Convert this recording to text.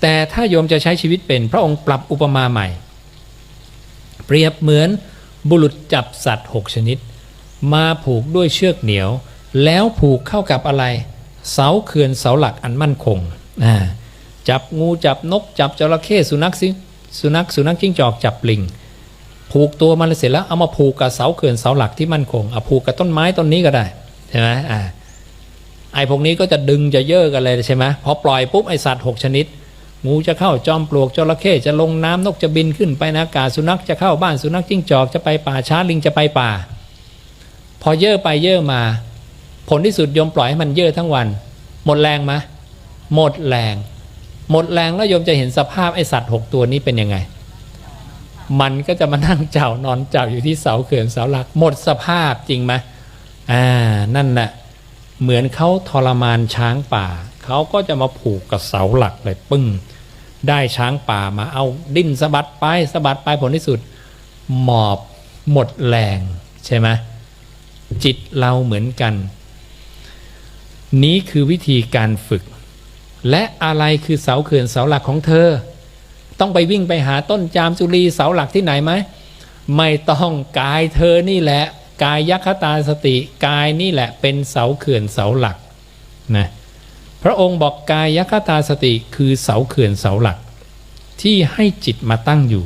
แต่ถ้าโยมจะใช้ชีวิตเป็น พระองค์ปรับอุปมาใหม่ เปรียบเหมือนบุรุษจับสัตว์หกชนิด มาผูกด้วยเชือกเหนียว แล้วผูกเข้ากับอะไร เสาเขื่อนเสาหลักอันมั่นคงจับงูจับนก จับจระเข้สุนัขสิสุนัขสุนัขจิ้งจอกจับลิงผูกตัวมันเสร็จแล้วเอามาผูกกับเสาเขื่อนเสาหลักที่มั่นคงเอาผูกกับต้นไม้ต้นนี้ก็ได้ใช่ไหมอ่าไอ้พวกนี้ก็จะดึงจะเย่อกันเลยใช่ไหมพอปล่อยปุ๊บไอสัตว์หกชนิด งูจะเข้าจอมปลวกจระเข้จะลงน้ำนกจะบินขึ้นไปนอากาศสุนัขจะเข้าบ้านสุนัขจิ้งจอกจะไปป่าช้าลิงจะไปป่า พอเย่อไปเย่อมา ผลที่สุดยมปล่อยให้มันเย่อทั้งวัน หมดแรงไหมหมดแรง หมดแรงแล้วยมจะเห็นสภาพไอสัตว์หกตัวนี้เป็นยังไง มันก็จะมานั่งเจ้านอนเจ้าอยู่ที่เสาเขื่อนเสาหลัก หมดสภาพจริงไหมอ่านั่นแหละเหมือนเขาทรมานช้างป่า เขาก็จะมาผูกกับเสาหลักเลยปึ้ง ได้ช้างป่ามาเอาดิ้นสะบัดไปสะบัดไปผลที่สุด หมอบหมดแรงใช่ไหมจิตเราเหมือนกัน นี้คือวิธีการฝึก และอะไรคือเสาเขื่อนเสาหลักของเธอ ต้องไปวิ่งไปหาต้นจามจุลีเสาหลักที่ไหนไหมไม่ต้องกายเธอนี่แหละ กายยัคตาสติกายนี่แหละเป็นเสาเขื่อนเสาหลักนะ พระองค์บอกกายยัคตาสติคือเสาเขื่อนเสาหลัก ที่ให้จิตมาตั้งอยู่